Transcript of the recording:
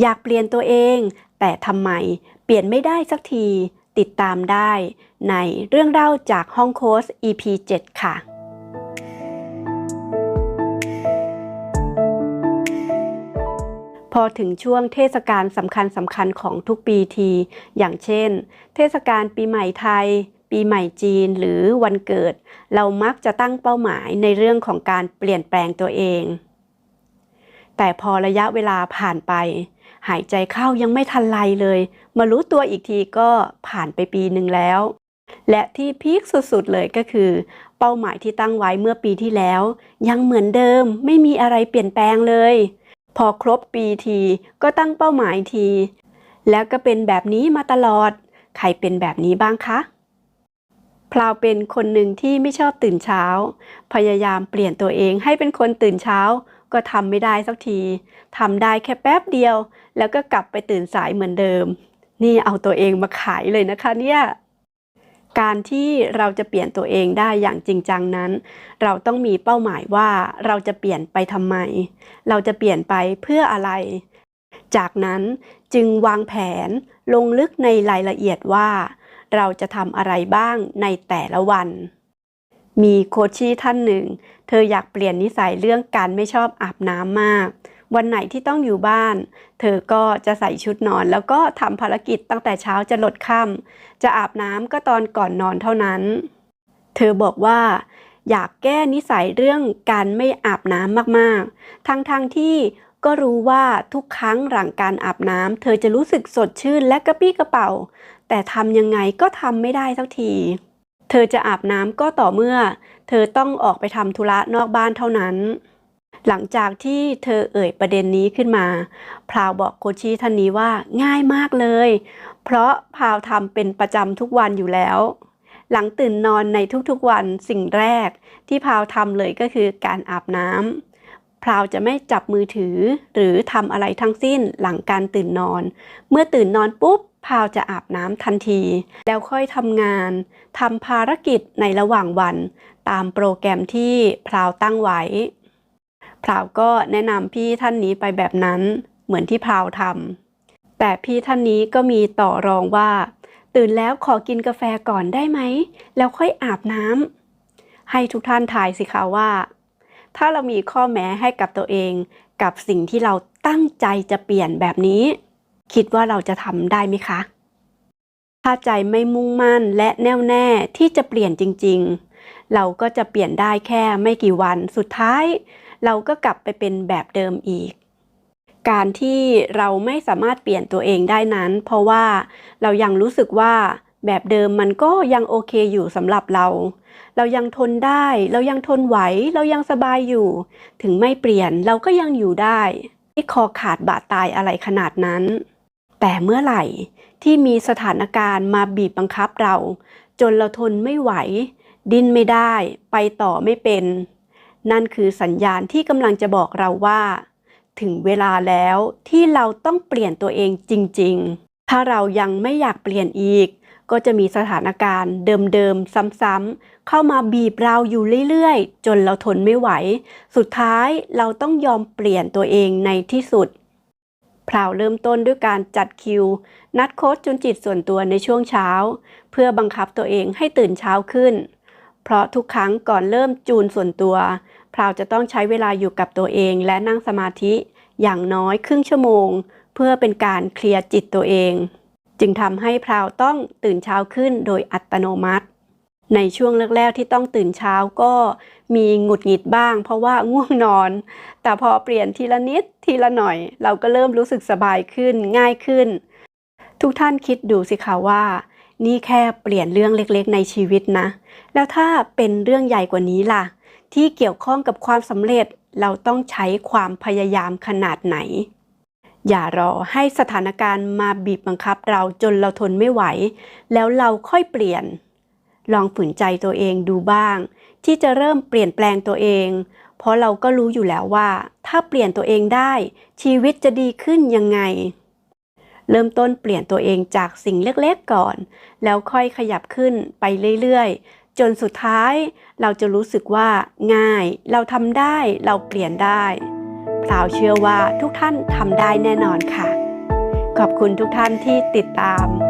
อยากเปลี่ยนตัวเอง แต่ทำไมเปลี่ยนไม่ได้สักที ติดตามได้ในเรื่องเล่าจากห้องโค้ช EP 7 ค่ะพอถึงช่วงเทศกาลสำคัญสำคัญของทุกปีที อย่างเช่น เทศกาลปีใหม่ไทย ปีใหม่จีนหรือวันเกิด เรามักจะตั้งเป้าหมายในเรื่องของการเปลี่ยนแปลงตัวเอง แต่พอระยะเวลาผ่านไป หายใจเข้ายังไม่ทันไรเลย มารู้ตัวอีกทีก็ผ่านไปปีหนึ่งแล้ว และที่พีคสุดๆเลยก็คือ เป้าหมายที่ตั้งไว้เมื่อปีที่แล้ว ยังเหมือนเดิมไม่มีอะไรเปลี่ยนแปลงเลย พอครบปีทีก็ตั้งเป้าหมายที แล้วก็เป็นแบบนี้มาตลอด ใครเป็นแบบนี้บ้างคะพลาวเป็นคนหนึ่งที่ไม่ชอบตื่นเช้า พยายามเปลี่ยนตัวเองให้เป็นคนตื่นเช้า ก็ทำไม่ได้สักทีทำได้แค่แป๊บเดียว แล้วก็กลับไปตื่นสายเหมือนเดิม นี่เอาตัวเองมาขายเลยนะคะเนี่ยการที่เราจะเปลี่ยนตัวเองได้อย่างจริงจังนั้น เราต้องมีเป้าหมายว่าเราจะเปลี่ยนไปทำไม เราจะเปลี่ยนไปเพื่ออะไร จากนั้นจึงวางแผนลงลึกในรายละเอียดว่า เราจะทำอะไรบ้างในแต่ละวัน มีโคชชี่ท่านหนึ่ง เธออยากเปลี่ยนนิสัยเรื่องการไม่ชอบอาบน้ำมาก วันไหนที่ต้องอยู่บ้าน เธอก็จะใส่ชุดนอน แล้วก็ทำภารกิจตั้งแต่เช้าจะหลดค่ำจะอาบน้ำก็ตอนก่อนนอนเท่านั้น เธอบอกว่าอยากแก้นิสัยเรื่องการไม่อาบน้ำมากๆ ทั้งๆทที่ก็รู้ว่าทุกครั้งหลังการอาบน้ำเธอจะรู้สึกสดชื่นและกระปี้กระเป๋า แต่ทำยังไงก็ทำไม่ได้สักที เธอจะอาบน้ำก็ต่อเมื่อ เธอต้องออกไปทำธุระนอกบ้านเท่านั้น หลังจากที่เธอเอ่ยประเด็นนี้ขึ้นมา พราวบอกโคชีท่านนี้ว่าง่ายมากเลย เพราะพราวทำเป็นประจำทุกวันอยู่แล้ว หลังตื่นนอนในทุกๆวันสิ่งแรกที่พราวทำเลยก็คือการอาบน้ำพราวจะไม่จับมือถือหรือทำอะไรทั้งสิ้นหลังการตื่นนอน เมื่อตื่นนอนปุ๊บ พราวจะอาบน้ำทันที แล้วค่อยทำงานทำภารกิจในระหว่างวัน ตามโปรแกรมที่พราวตั้งไว้ พราวก็แนะนำพี่ท่านนี้ไปแบบนั้นเหมือนที่พราวทำแต่พี่ท่านนี้ก็มีต่อรองว่า ตื่นแล้วขอกินกาแฟก่อนได้ไหม แล้วค่อยอาบน้ำให้ทุกท่านทายสิคะว่า ถ้าเรามีข้อแม้ให้กับตัวเอง กับสิ่งที่เราตั้งใจจะเปลี่ยนแบบนี้ คิดว่าเราจะทำได้ไหมคะ ถ้าใจไม่มุ่งมั่นและแน่วแน่ที่จะเปลี่ยนจริง ๆ เราก็จะเปลี่ยนได้แค่ไม่กี่วันสุดท้าย เราก็กลับไปเป็นแบบเดิมอีก การที่เราไม่สามารถเปลี่ยนตัวเองได้นั้น เพราะว่าเรายังรู้สึกว่าแบบเดิมมันก็ยังโอเคอยู่สำหรับเรา เรายังทนได้ เรายังทนไหว เรายังสบายอยู่ ถึงไม่เปลี่ยนเราก็ยังอยู่ได้ไม่คอขาดบาดตายอะไรขนาดนั้น แต่เมื่อไหร่ที่มีสถานการณ์มาบีบบังคับเรา จนเราทนไม่ไหว ดิ้นไม่ได้ไปต่อไม่เป็น นั่นคือสัญญาณที่กำลังจะบอกเราว่า ถึงเวลาแล้วที่เราต้องเปลี่ยนตัวเองจริง ๆ ถ้าเรายังไม่อยากเปลี่ยนอีก ก็จะมีสถานการณ์เดิมๆ ซ้ำๆ เข้ามาบีบเราอยู่เรื่อยๆ จนเราทนไม่ไหว สุดท้ายเราต้องยอมเปลี่ยนตัวเองในที่สุด พราวเริ่มต้นด้วยการจัดคิว นัดโค้ชจุนจิตส่วนตัวในช่วงเช้า เพื่อบังคับตัวเองให้ตื่นเช้าขึ้น เพราะทุกครั้งก่อนเริ่มจูนส่วนตัว พราวจะต้องใช้เวลาอยู่กับตัวเองและนั่งสมาธิ อย่างน้อยครึ่งชั่วโมง เพื่อเป็นการเคลียร์จิตตัวเอง จึงทำให้พราวต้องตื่นเช้าขึ้นโดยอัตโนมัติ ในช่วงแรกๆที่ต้องตื่นเช้าก็มีหงุดหงิดบ้าง เพราะว่าง่วงนอน แต่พอเปลี่ยนทีละนิดทีละหน่อย เราก็เริ่มรู้สึกสบายขึ้นง่ายขึ้น ทุกท่านคิดดูสิคะว่า นี่แค่เปลี่ยนเรื่องเล็กๆ ในชีวิตนะ แล้วถ้าเป็นเรื่องใหญ่กว่านี้ล่ะ ที่เกี่ยวข้องกับความสำเร็จเราต้องใช้ความพยายามขนาดไหน อย่ารอให้สถานการณ์มาบีบบังคับเราจนเราทนไม่ไหว แล้วเราค่อยเปลี่ยน ลองฝืนใจตัวเองดูบ้าง ที่จะเริ่มเปลี่ยนแปลงตัวเอง เพราะเราก็รู้อยู่แล้วว่า ถ้าเปลี่ยนตัวเองได้ ชีวิตจะดีขึ้นยังไง เริ่มต้นเปลี่ยนตัวเองจากสิ่งเล็กๆก่อน แล้วค่อยขยับขึ้นไปเรื่อยๆ จนสุดท้ายเราจะรู้สึกว่าง่าย เราทำได้เราเปลี่ยนได้พราวเชื่อว่าทุกท่านทำได้แน่นอนค่ะ ขอบคุณทุกท่านที่ติดตาม